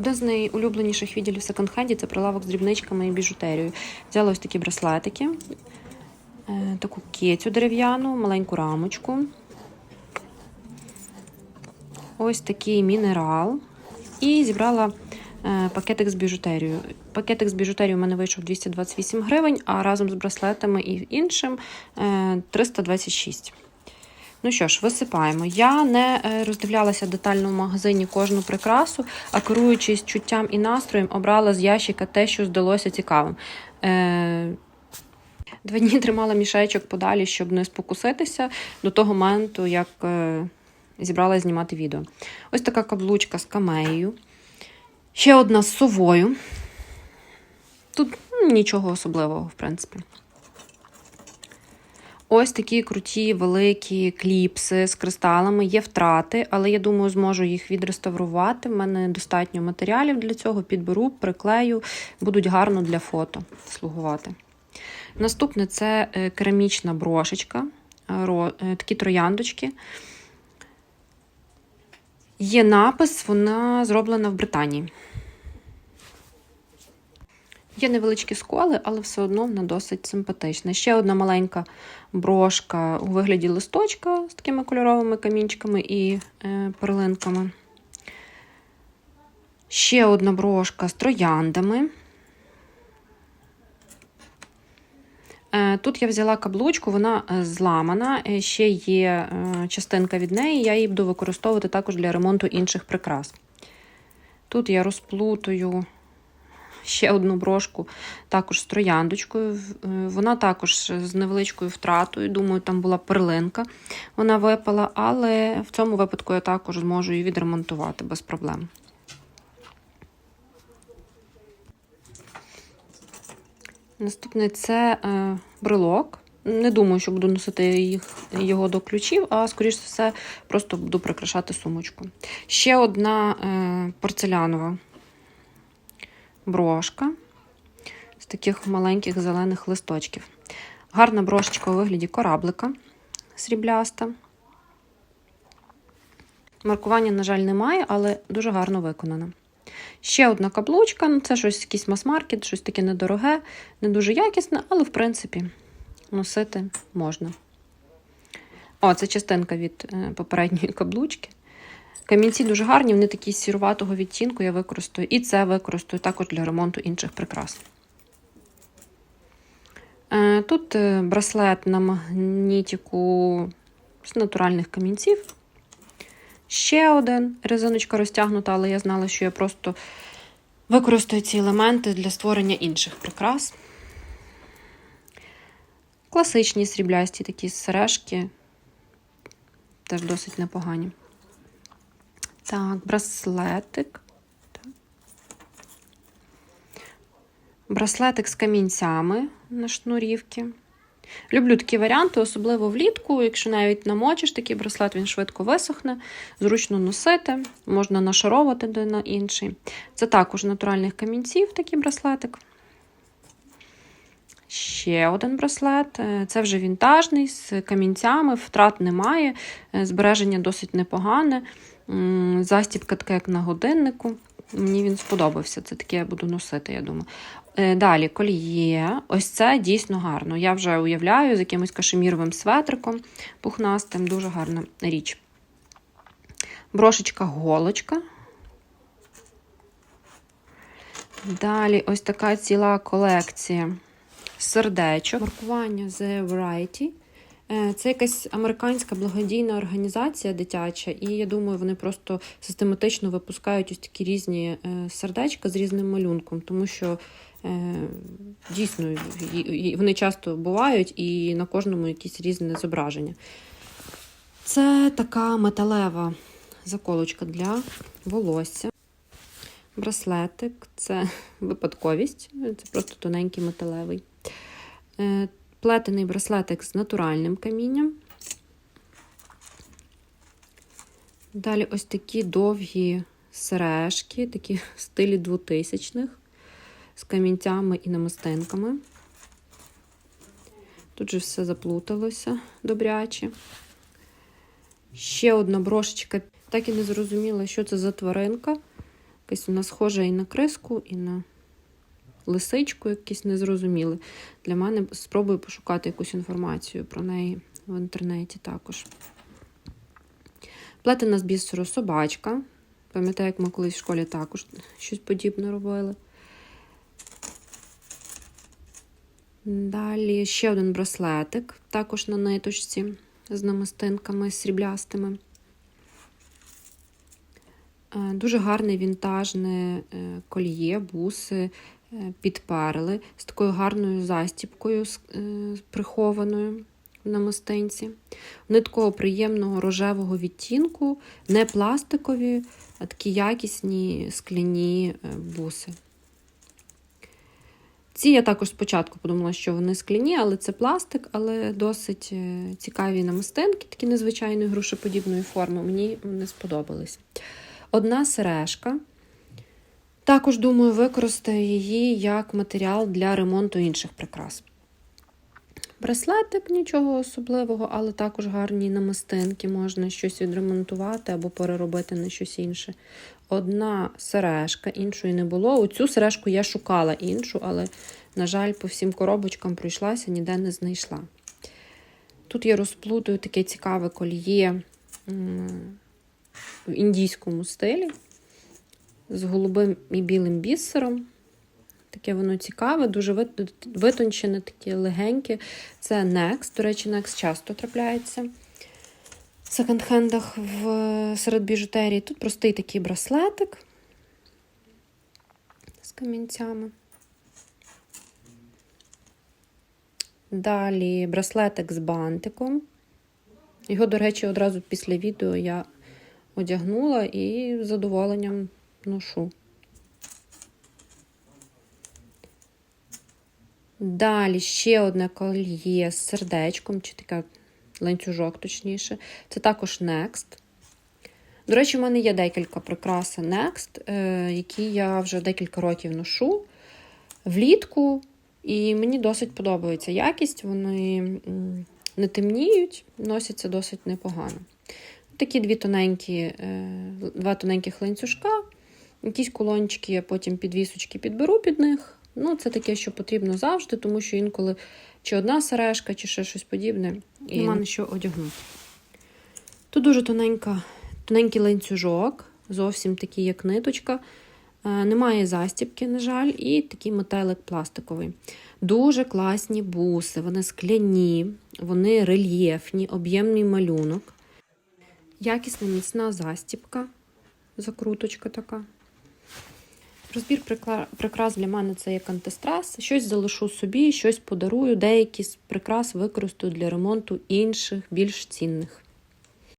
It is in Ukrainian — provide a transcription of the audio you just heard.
Один з найулюбленіших відділів секонд-хенді це прилавок з дрібничками і біжутерією. Взяла ось такі браслетики, е, таку кецю дерев'яну, маленьку рамочку. Ось такий мінерал. І зібрала е, пакетик з біжутерією. Пакетик з біжутерією у мене вийшов 228 гривень, а разом з браслетами і іншим е, 326. Ну що ж, висипаємо. Я не е, роздивлялася детально в магазині кожну прикрасу, а керуючись чуттям і настроєм, обрала з ящика те, що здалося цікавим. Е, Два дні тримала мішечок подалі, щоб не спокуситися до того моменту, як е, зібралася знімати відео. Ось така каблучка з камеєю. Ще одна з совою. Тут нічого особливого, в принципі. Ось такі круті великі кліпси з кристалами. Є втрати, але я думаю, зможу їх відреставрувати. У мене достатньо матеріалів для цього. Підберу, приклею, будуть гарно для фото слугувати. Наступне це е, керамічна брошечка, е, такі трояндочки. Є напис, вона зроблена в Британії. Є невеличкі сколи, але все одно вона досить симпатична. Ще одна маленька брошка у вигляді листочка з такими кольоровими камінчиками і е, перлинками. Ще одна брошка з трояндами. Е, Тут я взяла каблучку, вона е, зламана, ще є частинка від неї, я її буду використовувати також для ремонту інших прикрас. Тут я розплутую ще одну брошку, також з трояндочкою. Е, Вона також з невеличкою втратою. Думаю, там була перлинка, вона випала, але в цьому випадку я також зможу її відремонтувати без проблем. Наступне це е, брелок. Не думаю, що буду носити їх, його до ключів, а скоріш за все, просто буду прикрашати сумочку. Ще одна е, порцелянова брошка з таких маленьких зелених листочків. Гарна брошечка у вигляді кораблика срібляста. Маркування, на жаль, немає, але дуже гарно виконано. Ще одна каблучка, ну це щось якийсь мас-маркет, щось таке недороге, не дуже якісне, але в принципі носити можна. О, це частинка від е, попередньої каблучки. Камінці дуже гарні, вони такі сіруватого відтінку я використаю. І це використаю також для ремонту інших прикрас. Е, Тут е, браслет на магнітіку з натуральних камінців. Ще один резиночка розтягнута, але я знала, що я просто використаю ці елементи для створення інших прикрас. Класичні сріблясті такі сережки, теж досить непогані. Так, браслетик. Браслетик з камінцями на шнурівки. Люблю такі варіанти, особливо влітку. Якщо навіть намочиш такий браслет, він швидко висохне, зручно носити, можна нашаровувати один на інший. Це також натуральних камінців такий браслетик. Ще один браслет. Е, Це вже вінтажний, з камінцями, втрат немає, е, збереження досить непогане. Застібка така, як на годиннику. Мені він сподобався. Це таке я буду носити, я думаю. Е, Далі кольє. Ось це дійсно гарно. Я вже уявляю з якимось кашеміровим светриком пухнастим. Дуже гарна річ. Брошечка голочка. Далі ось така ціла колекція сердечок. Маркування The Variety. Е, Це якась американська благодійна організація дитяча, і я думаю, вони просто систематично випускають ось такі різні е, сердечка з різним малюнком, тому що е, дійсно вони часто бувають і на кожному якісь різне зображення. Це така металева заколочка для волосся. Браслетик це випадковість, це просто тоненький металевий. Плетений браслетик з натуральним камінням. Далі ось такі довгі сережки, такі в стилі 2000-х, з камінцями і намистинками. Тут же все заплуталося добряче. Ще одна брошечка. Так і не зрозуміла, що це за тваринка. Якась вона схожа і на криску, і на лисичку, якісь незрозуміли. Для мене спробую пошукати якусь інформацію про неї в інтернеті також. Плетена з бісеру собачка. Пам'ятаю, як ми колись в школі також щось подібне робили. Далі ще один браслетик, також на ниточці з намистинками сріблястими. Е, Дуже гарне вінтажне е, кольє, буси е, під перли з такою гарною застіпкою е, прихованою в намистинці. Вони такого приємного рожевого відтінку, не пластикові, а такі якісні скляні е, буси. Ці я також спочатку подумала, що вони скляні, але це пластик, але досить е, цікаві намистинки, такі незвичайної грушеподібної форми. Мені вони сподобались. Одна сережка. Також, думаю, використаю її як матеріал для ремонту інших прикрас. Браслетик нічого особливого, але також гарні намистинки, можна щось відремонтувати або переробити на щось інше. Одна сережка, іншої не було. Оцю сережку я шукала іншу, але, на жаль, по всім коробочкам пройшлася, ніде не знайшла. Тут я розплутую таке цікаве кольє в індійському стилі з голубим і білим бісером. Таке воно цікаве, дуже витончене, таке легеньке. Це Next. До речі, Next часто трапляється в секонд-хендах серед біжутерії. Тут простий такий браслетик з камінцями. Далі браслетик з бантиком. Його, до речі, одразу після відео я одягнула і з задоволенням ношу. Далі ще одне кольє з сердечком, чи така ланцюжок, точніше. Це також Next. До речі, в мене є декілька прикрас Next, е, які я вже декілька років ношу влітку, і мені досить подобається якість. Вони не темніють, носяться досить непогано. Такі дві тоненькі, е, два тоненьких ланцюжка, якісь кулончики, я потім підвісочки підберу під них. Ну, це таке, що потрібно завжди, тому що інколи чи одна сережка, чи ще щось подібне. І нема на що одягнути. Тут дуже тоненька, тоненький ланцюжок, зовсім такий, як ниточка. Е, Немає застібки, на жаль, і такий метелик пластиковий. Дуже класні буси, вони скляні, вони рельєфні, об'ємний малюнок. Якісна міцна застібка, закруточка така. Розбір прикрас для мене це як антистрес. Щось залишу собі, щось подарую, деякі прикрас використаю для ремонту інших, більш цінних.